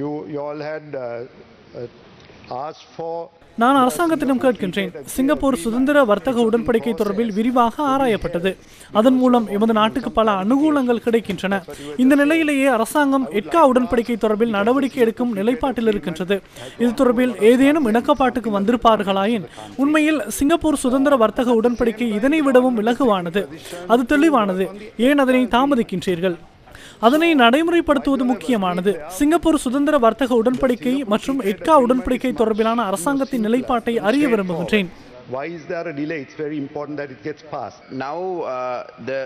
You, you all had uh, uh, asked for நான் அரசாங்கத்திடம் கேட்கின்றேன். சிங்கப்பூர் சுதந்திர வர்த்தக உடன்படிக்கை தொடர்பில் விரிவாக ஆராயப்பட்டது. அதன் மூலம் எமது நாட்டுக்கு பல அனுகூலங்கள் கிடைக்கின்றன. இந்த நிலையிலேயே அரசாங்கம் எட்கா உடன்படிக்கை தொடர்பில் நடவடிக்கை எடுக்கும் நிலைப்பாட்டில் இருக்கின்றது. இது தொடர்பில் ஏதேனும் இணக்கப்பாட்டுக்கு வந்திருப்பார்களாயின் உண்மையில் சிங்கப்பூர் சுதந்திர வர்த்தக உடன்படிக்கை இதனை விடவும் இலகுவானது. அது தெளிவானது. ஏன் அதனை தாமதிக்கின்றீர்கள்? அதனை நடைமுறைப்படுத்துவது முக்கியமானது சிங்கப்பூர் சுதந்திர வர்த்தக உடன்படிக்கை மற்றும் எட்கா உடன்படிக்கை தொடர்பிலான அரசாங்கத்தின் நிலைப்பாட்டை அறிய விரும்புகின்றேன் why is there a delay? It's very important that it gets passed. Now, uh, the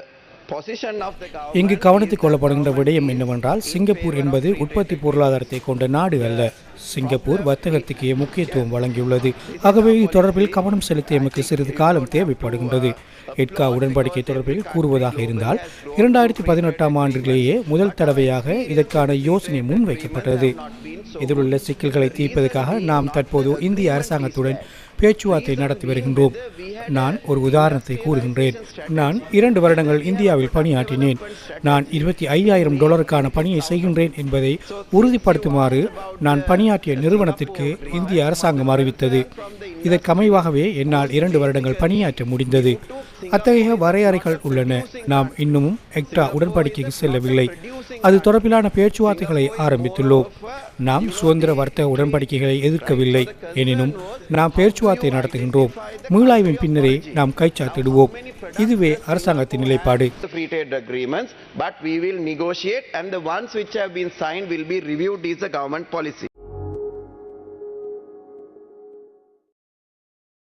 position of the government. இங்கு கவனத்தில் கொள்ளப்படுகின்ற விடயம் என்னவென்றால் சிங்கப்பூர் என்பது உற்பத்தி பொருளாதாரத்தை கொண்ட நாடு அல்ல சிங்கப்பூர் வர்த்தகத்துக்கு முக்கியத்துவம் வழங்கியுள்ளது. ஆகவே இத்தொடர்பில் கவனம் செலுத்த எமக்கு சிறிது காலம் தேவைப்படுகின்றது. எட்கா உடன்படிக்கை தொடர்பில் கூறுவதாக இருந்தால் இரண்டாயிரத்தி பதினெட்டாம் ஆண்டிலேயே முதல் தடவையாக இதற்கான யோசனை முன்வைக்கப்பட்டது. இதில் உள்ள சிக்கல்களை தீர்ப்பதற்காக நாம் தற்போது இந்திய அரசாங்கத்துடன் பேச்சுவார்த்தை நடத்தி வருகின்றோம். நான் ஒரு உதாரணத்தை கூறுகின்றேன். நான் இரண்டு வருடங்கள் இந்தியாவில் பணியாற்றினேன். நான் இருபத்தி ஐயாயிரம் டாலருக்கான பணியை செய்கின்றேன் என்பதை உறுதிப்படுத்துமாறு நான் பணியாற்றிய நிறுவனத்திற்கு இந்திய அரசாங்கம் அறிவித்தது. இதற்கமைவாகவே என்னால் இரண்டு வருடங்கள் பணியாற்ற முடிந்தது. அத்தகைய வரையறைகள் உள்ளன. நாம் இன்னமும் எக்டா உடன்படிக்கைக்கு செல்லவில்லை. அது தொடர்பிலான பேச்சுவார்த்தைகளை ஆரம்பித்துள்ளோம். நாம் சுதந்திர வர்த்தக உடன்படிக்கைகளை எதிர்க்கவில்லை. எனினும் நாம் பேச்சுவார்த்தை நடத்துகின்றோம். மீளாய்வின் பின்னரே நாம் கைச்சாத்திடுவோம். இதுவே அரசாங்கத்தின் நிலைப்பாடு. But we will negotiate and the ones which have been signed will be reviewed is the government policy.